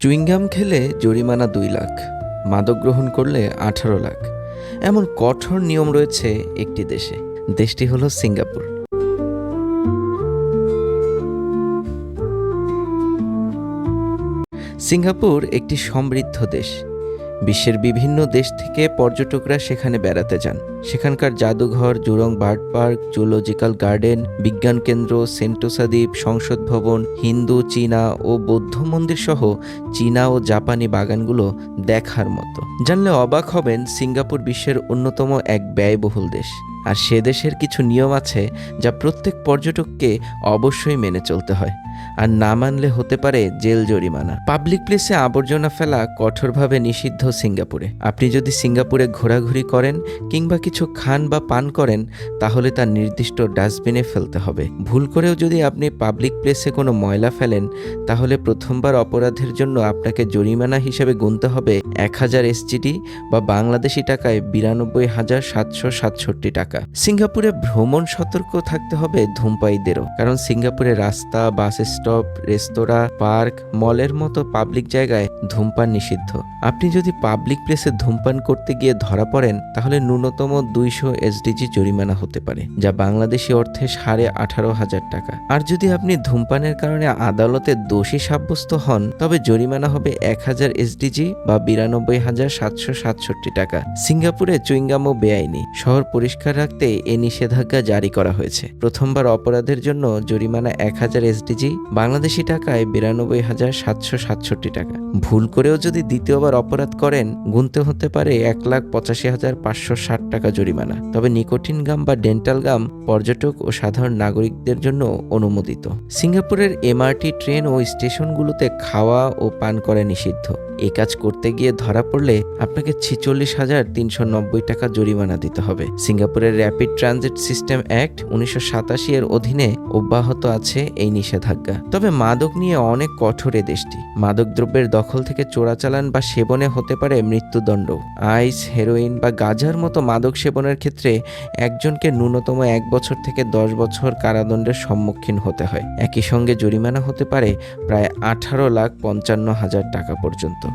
Chewing gum খেলে জরিমানা দুই লাখ, মাদক গ্রহণ করলে আঠারো লাখ। এমন কঠোর নিয়ম রয়েছে একটি দেশে। দেশটি হলো সিঙ্গাপুর। সিঙ্গাপুর একটি সমৃদ্ধ দেশ। বিশ্বের বিভিন্ন দেশ থেকে পর্যটকরা সেখানে বেড়াতে যান। সেখানকার জাদুঘর, Jurong Bird Park, zoological garden, বিজ্ঞান কেন্দ্র, সেন্টোসা দ্বীপ, সংসদ ভবন, হিন্দু, চীনা ও বৌদ্ধ মন্দির সহ চীনা ও জাপানি বাগানগুলো দেখার মতো। জানলে অবাক হবেন সিঙ্গাপুর বিশ্বের অন্যতম এক ব্যয়বহুল দেশ। আর সে দেশের কিছু নিয়ম আছে যা প্রত্যেক পর্যটককে অবশ্যই মেনে চলতে হয়। আর না মানলে হতে পারে জেল জরিমানা। পাবলিক প্লেসে আবর্জনা ফেলা কঠোরভাবে নিষিদ্ধ সিঙ্গাপুরে। আপনি যদি সিঙ্গাপুরে ঘোরাঘুরি করেন কিংবা কিছু খান বা পান করেন, তাহলে তার নির্দিষ্ট ডাস্টবিনে ফেলতে হবে। ভুল করেও যদি আপনি পাবলিক প্লেসে কোনো ময়লা ফেলেন, তাহলে প্রথমবার অপরাধের জন্য আপনাকে জরিমানা হিসেবে গুনতে হবে এক হাজার এসজিডি বা বাংলাদেশি টাকায় বিরানব্বই হাজার সাতশো সাতষট্টি টাকা। সিঙ্গাপুরে ভ্রমণ সতর্ক থাকতে হবে ধূমপাইদেরও কারণ সিঙ্গাপুরে রাস্তা, বাস স্টপ রেস্তোরাঁ, পার্ক, মলের মতো পাবলিক জায়গায় ধূমপান নিষিদ্ধ। আপনি যদি পাবলিক প্লেসে ধূমপান করতে গিয়ে ধরা পড়েন, তাহলে ন্যূনতম দুইশো এসডিজি জরিমানা হতে পারে, যা বাংলাদেশি অর্থে সাড়ে আঠারো হাজার টাকা। আর যদি আপনি ধূমপানের কারণে আদালতে দোষী সাব্যস্ত হন, তবে জরিমানা হবে এক হাজার এসডিজি বা বিরানব্বই হাজার সাতশো সাতষট্টি টাকা। সিঙ্গাপুরে চুইংগামও বেআইনি। শহর পরিষ্কার রাখতে এ নিষেধাজ্ঞা জারি করা হয়েছে। প্রথমবার অপরাধের জন্য জরিমানা এক হাজার এসডিজি বাংলাদেশি টাকায় বিরানব্বই হাজার সাতশো সাতষট্টি টাকা। ভুল করেও যদি দ্বিতীয়বার অপরাধ করেন, গুনতে হতে পারে এক লাখ পঁচাশি হাজার পাঁচশো ষাট টাকা জরিমানা। তবে নিকোটিন গাম বা ডেন্টাল গাম পর্যটক ও সাধারণ নাগরিকদের জন্য অনুমোদিত। সিঙ্গাপুরের এমআরটি ট্রেন ও স্টেশনগুলোতে খাওয়া ও পান করা নিষিদ্ধ। এই কাজ করতে গিয়ে ধরা পড়লে আপনাকে ছিচল্লিশ হাজার তিনশো নব্বই টাকা জরিমানা দিতে হবে। সিঙ্গাপুরের র্যাপিড ট্রানজিট সিস্টেম অ্যাক্ট উনিশশো সাতাশি এর অধীনে অব্যাহত আছে এই নিষেধাজ্ঞা। তবে মাদক নিয়ে অনেক কঠোর এ দেশটি। মাদক দ্রব্যের দখল থেকে চোরাচালান বা সেবনে হতে পারে মৃত্যুদণ্ড। আইস, হেরোইন বা গাঁজার মতো মাদক সেবনের ক্ষেত্রে একজনকে ন্যূনতম এক বছর থেকে দশ বছর কারাদণ্ডের সম্মুখীন হতে হয়। একই সঙ্গে জরিমানা হতে পারে প্রায় আঠারো লাখ পঞ্চান্ন হাজার টাকা পর্যন্ত।